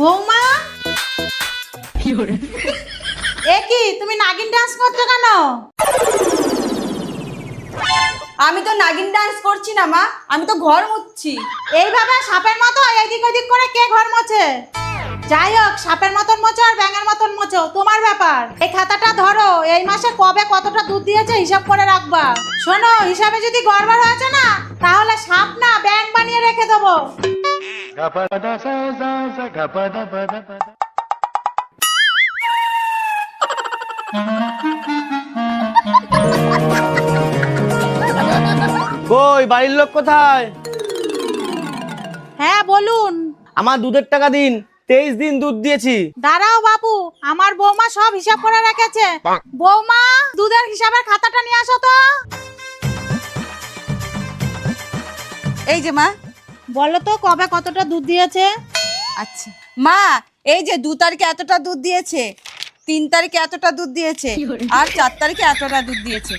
বৌমা? এ কি তুমি নাগিন ডান্স করছ কেন? আমি তো নাগিন ডান্স করছি না মা। আমি তো ঘর মুচ্ছি এইভাবে সাপের মতো এদিক ওদিক করে কে ঘর মোছে? যাই হোক সাপের মতন মোছো আর ব্যাঙের মতন মোছো। তোমার ব্যাপার। এই খাতাটা ধরো। এই মাসে কবে কতটা দুধ দিয়েছে হিসাব করে রাখবা। শোনো হিসাবে যদি গড়বড় হয়েছে না তাহলে সাপ কই বাড়ির লোক কোথায়? হ্যাঁ বলুন। আমার দুধের টাকা দিন তেইশ দিন দুধ দিয়েছি। দাঁড়াও বাবু আমার বৌমা সব হিসাব করে রেখেছে। বৌমা দুধের হিসাবের খাতাটা নিয়ে আসো তো। এই যে মা বলো তো কবে কতটা দুধ দিয়েছে? আচ্ছা। মা এই যে দু তারিখে এতটা দুধ দিয়েছে তিন তারিখে এতটা দুধ দিয়েছে আর চার তারিখে এতটা দুধ দিয়েছে।